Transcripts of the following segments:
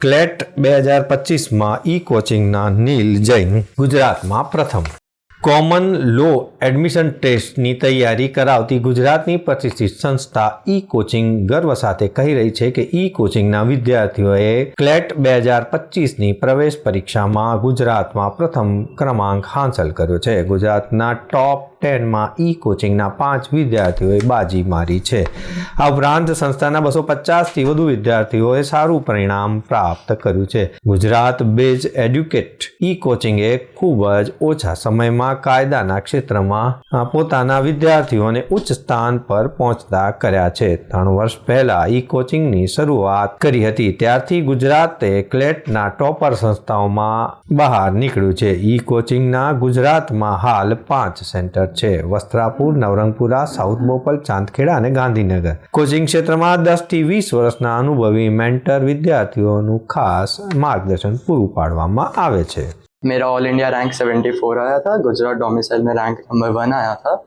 ક્લેટ બે હજાર પચીસમાં ઈ કોચિંગના નીલ જૈન ગુજરાતમાં પ્રથમ. કોમન લો એડમિશન ટેસ્ટની તૈયારી કરાવતી ગુજરાતની પ્રતિષ્ઠિત સંસ્થા ઈ કોચિંગ ગર્વ સાથે કહી રહી છે કે ઈ કોચિંગના વિદ્યાર્થીઓએ ક્લેટ બે હજાર પચીસની પ્રવેશ પરીક્ષામાં ગુજરાતમાં પ્રથમ ક્રમાંક હાંસલ કર્યો છે. ગુજરાતના ટોપ ટેનમાં ઈ કોચિંગના પાંચ વિદ્યાર્થીઓએ બાજી મારી છે. આ ઉપરાંત સંસ્થાના બસો પચાસથી વધુ વિદ્યાર્થીઓએ સારું પરિણામ પ્રાપ્ત કર્યું છે. ગુજરાત બેઝ એડ્યુકેટ ઈ કોચિંગે ખૂબ જ ઓછા સમયમાં કાયદાના ક્ષેત્રમાં પોતાના વિદ્યાર્થીઓને ઉચ્ચ સ્થાન પર પહોંચતા કર્યા છે. ત્રણ વર્ષ પહેલા ઈ કોચિંગની શરૂઆત કરી હતી. ત્યારથી ગુજરાતે ક્લેટના ટોપર સંસ્થાઓમાં બહાર નીકળ્યું છે. ઈ કોચિંગના ગુજરાતમાં હાલ પાંચ સેન્ટર છે. વસ્ત્રાપુર, નવરંગપુરા, સાઉથ બોપલ, ચાંદખેડા અને ગાંધીનગર. કોચિંગ ક્ષેત્રમાં દસથી વીસ વર્ષના અનુભવી મેન્ટર વિદ્યાર્થીઓનું ખાસ માર્ગદર્શન પૂરું પાડવામાં આવે છે. मेरा ऑल इंडिया रैंक 74 आया था गुजरात डोमिसाइल में रैंक नंबर वन आया था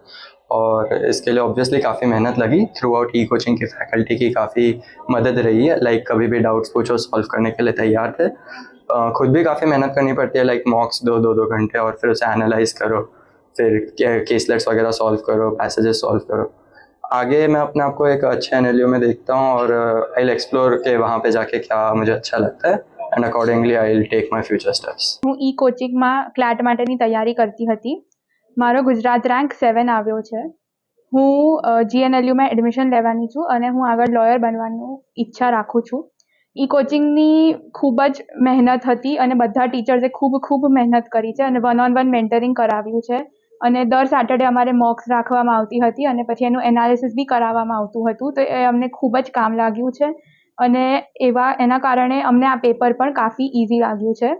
और इसके लिए ऑब्वियसली काफ़ी मेहनत लगी। थ्रू आउट ई कोचिंग की फैकल्टी की काफ़ी मदद रही है। लाइक like, कभी भी डाउट्स पूछो सॉल्व करने के लिए तैयार थे। अ, खुद भी काफ़ी मेहनत करनी पड़ती है लाइक like, मॉक्स दो दो दो घंटे और फिर उसे एनालाइज करो। फिर केसलेट्स वगैरह सॉल्व करो पैसेजेस सॉल्व करो। आगे मैं अपने आप को एक अच्छे एन में देखता हूँ और आई एक्सप्लोर के वहाँ पे जाके क्या मुझे अच्छा लगता है। And accordingly I will take my future steps હું ઈ કોચિંગમાં ક્લાટ માટેની તૈયારી કરતી હતી. મારો ગુજરાત રેન્ક સેવન આવ્યો છે. હું જીએનએલયુમાં એડમિશન લેવાની છું અને હું આગળ લોયર બનવાનું ઈચ્છા રાખું છું. ઈ કોચિંગની ખૂબ જ મહેનત હતી અને બધા ટીચર્સે ખૂબ ખૂબ મહેનત કરી છે અને વન ઓન વન મેન્ટરિંગ કરાવ્યું છે. અને દર સેટરડે અમારે મોક્સ રાખવામાં આવતી હતી અને પછી એનું એનાલિસિસ બી કરાવવામાં આવતું હતું. તો એ અમને ખૂબ જ કામ લાગ્યું છે. અને એવા, એના કારણે અમને આ પેપર પણ કાફી ઇઝી લાગ્યું છે.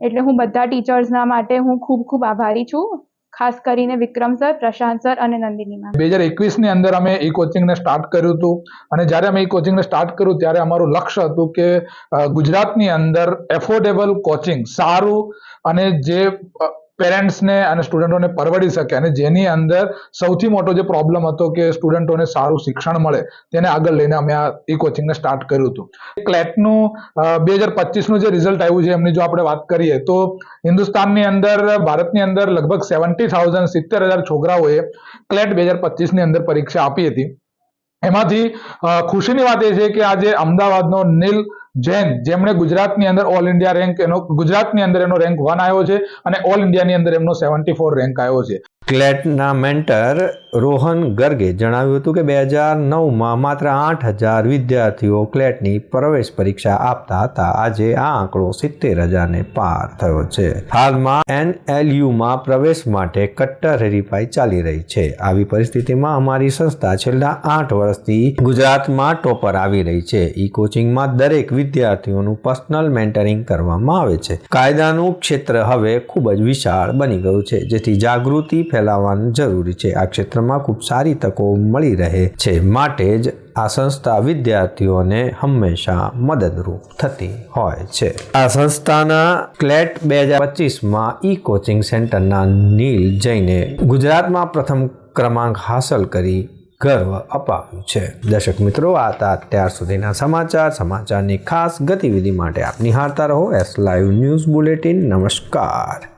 એટલે હું બધા ટીચર્સના માટે હું ખૂબ ખૂબ આભારી છું. ખાસ કરીને વિક્રમ સર, પ્રશાંત સર અને નંદિની બે હજાર એકવીસની અંદર અમે ઈ કોચિંગને સ્ટાર્ટ કર્યું હતું. અને જ્યારે અમે ઈ કોચિંગને સ્ટાર્ટ કર્યું, ત્યારે અમારું લક્ષ્ય હતું કે ગુજરાતની અંદર એફોર્ડેબલ કોચિંગ સારું અને જે પેરેન્ટ્સને અને સ્ટુડન્ટોને પરવડી શકે અને જેની અંદર સૌથી મોટો જે પ્રોબ્લેમ હતો કે સ્ટુડન્ટોને સારું શિક્ષણ મળે, તેને આગળ લઈને અમે આ ઈ કોચિંગને સ્ટાર્ટ કર્યું હતું. ક્લેટનું બે હજાર પચીસનું જે રિઝલ્ટ આવ્યું છે, એમની જો આપણે વાત કરીએ, તો હિન્દુસ્તાનની અંદર, ભારતની અંદર લગભગ સેવન્ટી થાઉઝન્ડ સિત્તેર હજાર છોકરાઓએ ક્લેટ બે હજાર પચીસની અંદર પરીક્ષા આપી હતી. એમાંથી ખુશીની વાત એ છે કે આજે અમદાવાદનો નીલ જૈન જેમણે ગુજરાતની અંદર ઓલ ઇન્ડિયા રેન્ક એનો ગુજરાતની અંદર એનો રેન્ક વન આવ્યો છે અને ઓલ ઇન્ડિયાની અંદર એમનો સેવન્ટી ફોર રેન્ક આવ્યો છે. ક્લેટના મેન્ટર રોહન ગર્ગે જણાવ્યું હતું કે બે હજાર નવમાં માત્ર આઠ હજાર વિદ્યાર્થીઓ ક્લેટની પ્રવેશ પરીક્ષા આપતા હતા. આજે આ આંકડો સિત્તેર હજારને પાર થયો છે. હાલમાં એનએલયુમાં પ્રવેશ માટે કટ્ટર હરીફાઈ ચાલી રહી છે. આવી પરિસ્થિતિમાં અમારી સંસ્થા છેલ્લા આઠ વર્ષથી ગુજરાતમાં ટોપર આવી રહી છે. ઈ કોચિંગમાં દરેક વિદ્યાર્થીઓનું પર્સનલ મેન્ટરિંગ કરવામાં આવે છે. કાયદાનું ક્ષેત્ર હવે ખૂબ જ વિશાળ બની ગયું છે, જેથી જાગૃતિ ફેલાવવાનું જરૂરી છે. આ ક્ષેત્રમાં ખૂબ સારી તકો મળી રહે છે. માટે જ આ સંસ્થા વિદ્યાર્થીઓને હંમેશા મદદરૂપ થતી હોય છે. આ સંસ્થાના ક્લેટ બે હજાર પચીસમાં ઈ કોચિંગ સેન્ટરના નીલ જૈને ગુજરાતમાં પ્રથમ ક્રમાંક હાંસલ કરી ગર્વ અપાવ્યું છે. દર્શક મિત્રો, આ હતા અત્યાર સુધીના સમાચાર. સમાચારની ખાસ ગતિવિધિ માટે આપ નિહાળતા રહો. એસ લાઈવ ન્યૂઝ બુલેટિન નમસ્કાર.